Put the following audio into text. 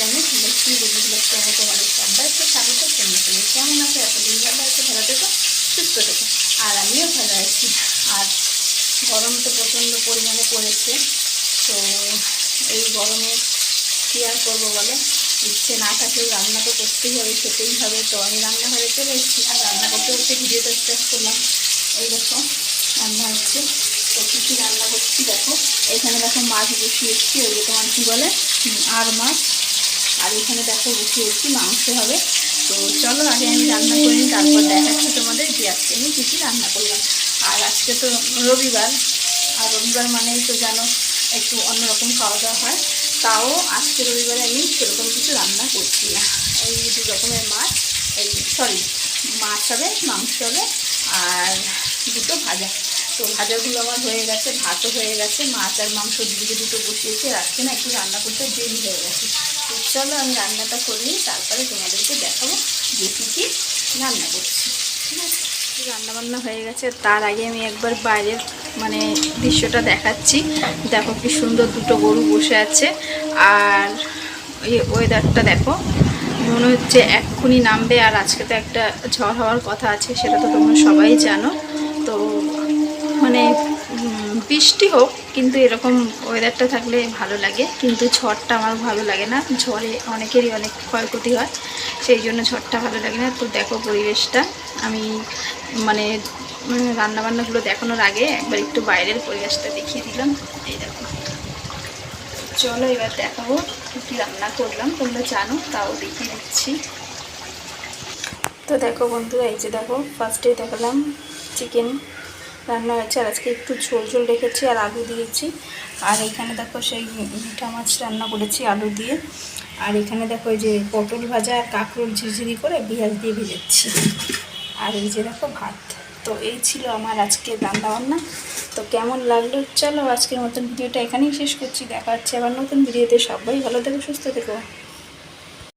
Channel Lakshmi বন্ধুগুলো তোমার তোমাদের সবাইকে স্বাগত জানাচ্ছি কেমন আছে? এতদিন ভালো আছে, ভালো থেকো, সুস্থ থেকো। আর আমিও ভালো আছি। আর গরম তো প্রচণ্ড পরিমাণে পড়েছে। তো এই গরমে কী আর করব বলো? ইচ্ছে না থাকলেও রান্না তো করতেই হবে, খেতেই হবে। তো আমি রান্নাঘরে চলে এসেছি। আর রান্না করতে করতে ভিডিওটা স্টার্ট করলাম। এই দেখো, রান্না হচ্ছে। তো কী কী রান্না করছি দেখো। এখানে দেখো মাছ বসিয়ে এসেছি ওই তোমার কী বলে? আর মাছ। আর এখানে দেখো বসিয়ে এসেছি মাংস হবে। তো চলো আগে আমি রান্না করি তারপর দেখাচ্ছি তোমাদের যে আজকে আমি কী কী রান্না করলাম। আর আজকে তো রবিবার, আর রবিবার মানেই তো জানো একটু অন্যরকম খাওয়া দাওয়া হয়। তাও আজকে রবিবারে আমি সেরকম কিছু রান্না করছি না। এই দু রকমের মাছ, এই সরি, মাছ হবে, মাংস হবে, আর দুটো ভাজা। তো ভাজাগুলো আমার হয়ে গেছে, ভাতও হয়ে গেছে, মাছ আর মাংস দুদিকে দুটো বসিয়েছি আজকে না একটু রান্না করতে দেরি হয়ে গেছে। তো চলো আমি রান্নাটা করে নিই, তারপরে তোমাদেরকে দেখাবো যে কী রান্না করছি। ঠিক আছে? রান্না বান্না হয়ে গেছে, তার আগে আমি একবার বাইরের মানে দৃশ্যটা দেখাচ্ছি। দেখো কি সুন্দর দুটো গরু বসে আছে, আর এই ওয়েদারটা দেখো, মনে হচ্ছে এক্ষুনি নামবে, আর আজকে তো একটা ঝড় হওয়ার কথা আছে, সেটা তো তোমরা সবাই জানো। তো মানে বৃষ্টি হোক, কিন্তু এরকম ওয়েদারটা থাকলে ভালো লাগে। কিন্তু ঝড়টা আমার ভালো লাগে না। ঝড়ে অনেকেরই অনেক ক্ষয়ক্ষতি হয়, সেই জন্য ঝড়টা ভালো লাগে না। তো দেখো পরিবেশটা। আমি মানে রান্নাবান্নাগুলো দেখানোর আগে একবার একটু বাইরের পরিবেশটা দেখিয়ে দিলাম। এই দেখো। চলো এবার দেখাবো কী রান্না করলাম। তোমরা জানো, তাও দেখিয়ে দিচ্ছি। তো দেখো বন্ধুরা, এই যে দেখো ফার্স্টেই দেখালাম চিকেন রান্না হয়েছে। আর আজকে একটু ঝোল ঝোল রেখেছি আর আলু দিয়েছি। আর এখানে দেখো সেই মিঠা মাছ রান্না করেছি আলু দিয়ে। আর এখানে দেখো যে পটল ভাজা আর কাঁকরোল ঝিঝিরি করে পেঁয়াজ দিয়ে ভেজেছি। আর এই যে দেখো ভাত। তো এই ছিল আমার আজকে রান্না বান্না তো কেমন লাগল চলো আজকের মতন ভিডিওটা এখানেই শেষ করছি। দেখা হচ্ছে আবার নতুন ভিডিওতে। সবাই ভালো থেকো, সুস্থ থেকো।